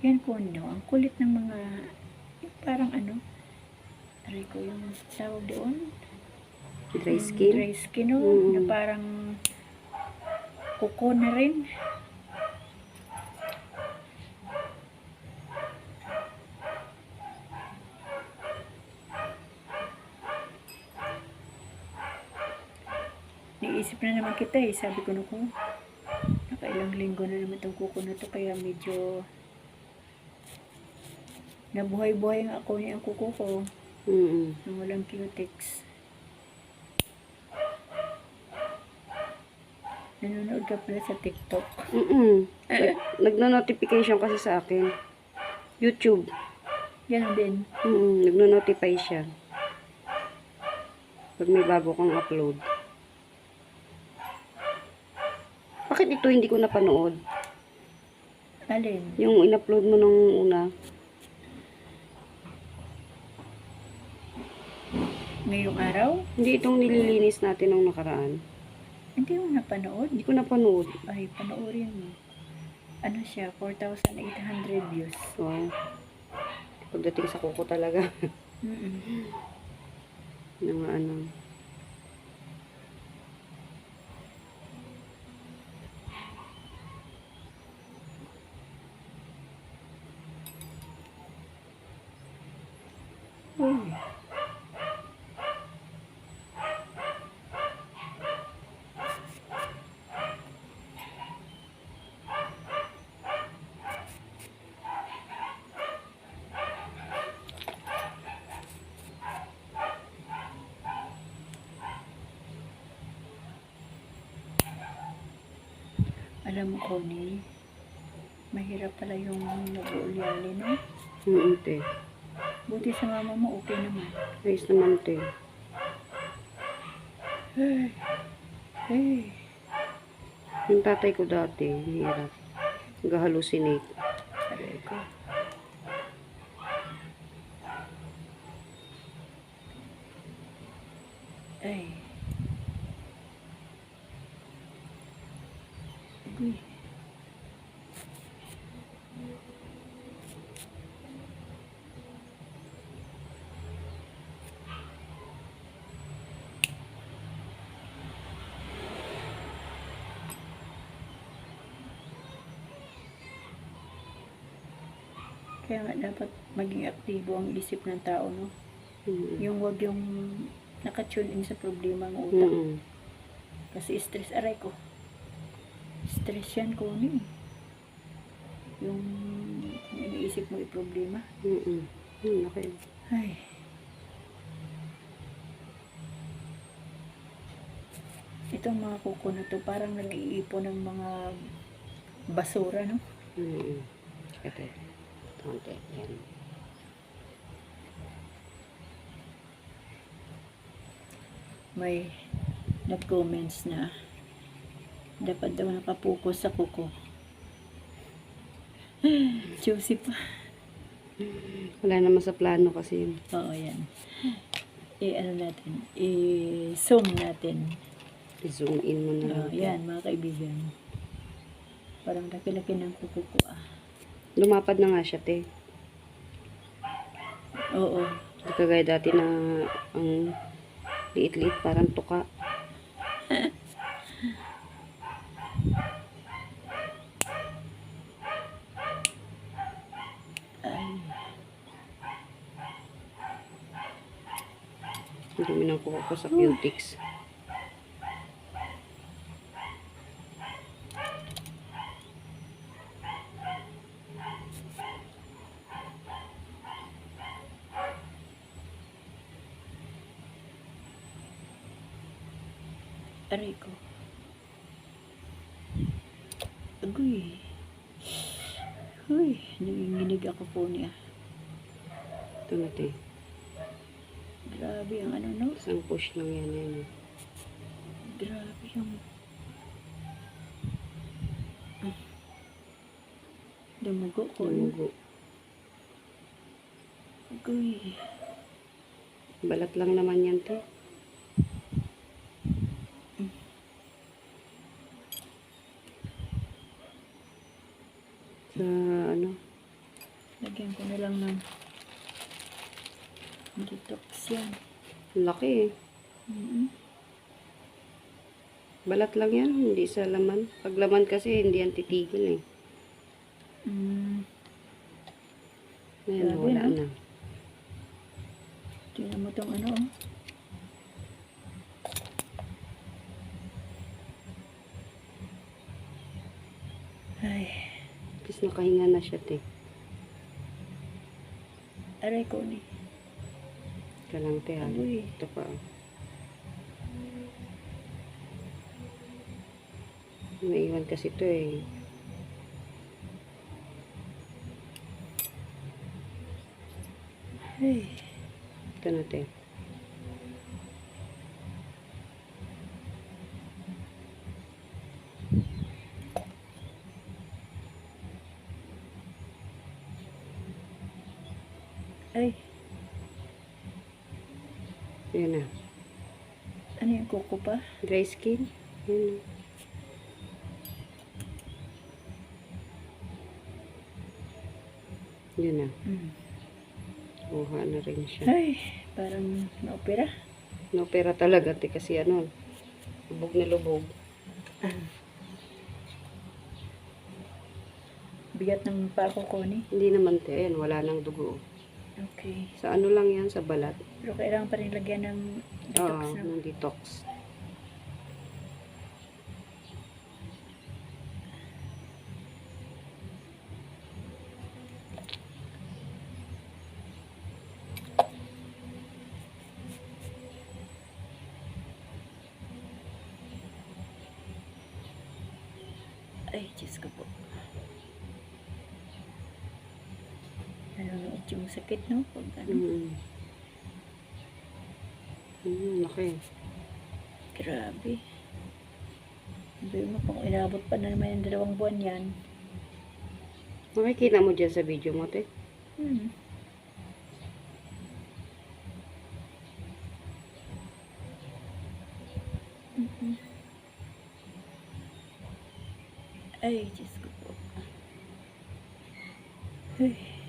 Yan po, no. Ang kulit ng mga, yung parang ano, aray ko, yung tawag doon. Dry skin. Dry skin, no. Mm. Na parang kuko na rin. Niisip na naman kita eh. Sabi ko na ko, nakailang linggo na naman itong kuko na to. Kaya medyo nabuhay-buhay nga ako niya ang kuko ko. Mm. Nang walang cutex. Nanonood ka pala sa TikTok. Mm. Nagno-notification kasi sa akin. YouTube. Yan din. Mm. Nagno-notify siya. Pag may bago kang upload. Bakit ito hindi ko napanood? Alin? Yung in-upload mo nung una. Ngayong araw? Hindi itong nililinis natin nung nakaraan. Hindi mo napanood? Hindi ko napanood. Ay, panoorin mo. Ano siya? 4,800 views. Wow. Pagdating sa kuko talaga. Mm-mm. ng ano. Uy. Alam mo, Connie, mahirap pala yung nag-uulyali, no? Mm, te. Buti sa mama mo, okay naman. Ayos naman, te. Hey. Hey. Yung tatay ko dati, hirap. Nag-hallucinate. Aray ko. Ay. Uy. Kaya nga dapat maging aktibo ang isip ng tao, no? Mm. Yung wag yung nakatune in sa problema ng utak. Mm. Kasi stress, aray ko. Stress yan ko ni. Yung iniisip mo yung problema. Mm. Mm, okay. Ay. Itong mga kuko na to, parang nag-iipon ng mga basura, no? Mm. Ito. Konti. Yan. may nag-comments na dapat daw nakapokus sa kuko. Juicy pa. Wala naman sa plano kasi yun. Oo, yan. I-ano natin, i-zoom natin. I-zoom in mo na. Oo, yan, mga kaibigan. Parang laki-laki ng kuko ko ah. Lumapad na nga siya, te. Oo. Hindi kagaya dati na ang liit-liit parang tuka. Ang dumi ng kuko ko sa cutics. Aray ko. Agoy. Uy, nanginginig ako po niya. Ito na. Grabe ang ano, no? Isang push lang yan. yan. Grabe yung... Dumugo ko. no? Lumugo. Agoy. Balat lang naman yan, te. Sa ano, Lagyan ko na lang ng detox yan. Laki eh. Mm Balat lang yan, hindi sa laman. Pag laman kasi, hindi yan titigil eh. Mm. Ayan, Grabe, wala no? na. Tingnan mo tong ano. oh. Ay, Tapos nakahinga na siya, te. aray ko ni. Ika lang, te. Aray. Ito pa. Naiwan kasi ito eh. Ay, Ito na, pa? Dry skin. Ayan na. Yun na. Mm. Kuha na rin siya. Ay, parang na-opera. No, pera talaga, te, kasi ano, lubog na lubog. Bigat ng pako ko ni. Hindi naman, te, ayan, wala nang dugo. Okay. Sa ano lang yan, sa balat. Pero kailangan pa rin lagyan ng detox Oo, na. ng detox. Ay, Diyos ko po. Nanonood yung sakit, no? Pag ano, Mm. Mm, okay. grabe. Sabi mo, kung inabot pa na naman yung dalawang buwan yan. Makikita mo dyan sa video mo, te. Hmm. Ay, Diyos ko po. Ay.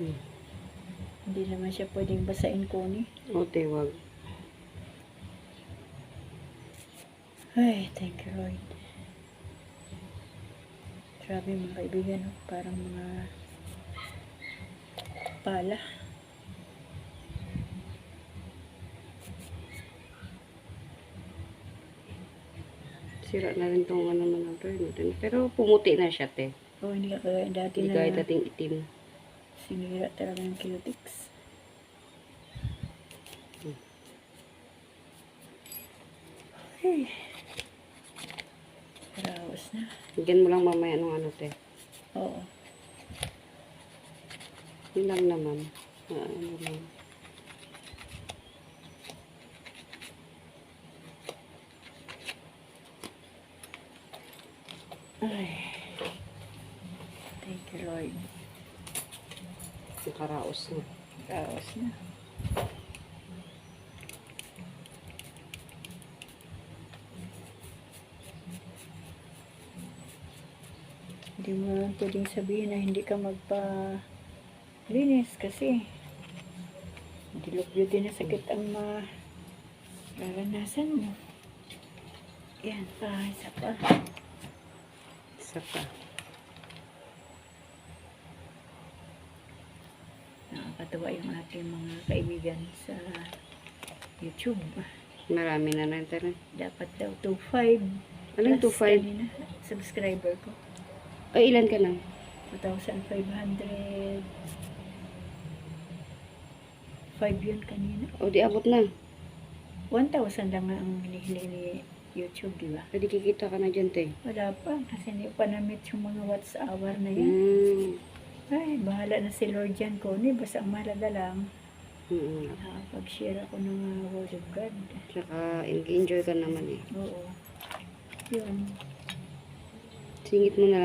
Mm. Hindi naman siya pwedeng basain ko ni. O, te, wag. Ay, thank you Lord. Grabe mga kaibigan, no? parang mga pala. Sira na rin tong ano naman natin. Pero pumuti na siya, te. O, hindi ka kagaya dati Hindi na kahit dating itim. Sinira talaga ng cutics. Ay. Raos na. Bigyan mo lang mamaya ng ano, te. Oo. Yun lang naman. Ah, ano lang. Ay. Thank you Lord. Nakaraos na. Raos na. Hindi mo lang pwedeng sabihin na hindi ka magpa-linis kasi dilog beauty na sakit ang mararanasan mo. Yan pa, isa pa. Isa pa. Nakakatawa yung ating mga kaibigan sa YouTube. Marami na na rin. Dapat daw 2.5 Anong plus 2.5? kanina, subscriber ko. Ay, ilan ka na? 2,500 5 yun kanina. O, di abot na. 1,000 lang ang hinihili ni YouTube, di ba? Pwede kikita ka na dyan, te. Wala pa, kasi hindi pa na-meet yung mga watts hour na yan. Mm. Ay, bahala na si Lord yan ko. Basta ang mahalaga lang, Mm. nakakapag-share ako ng mga word of God. Tsaka, enjoy ka naman eh. Oo. Yun. Singit mo na lang.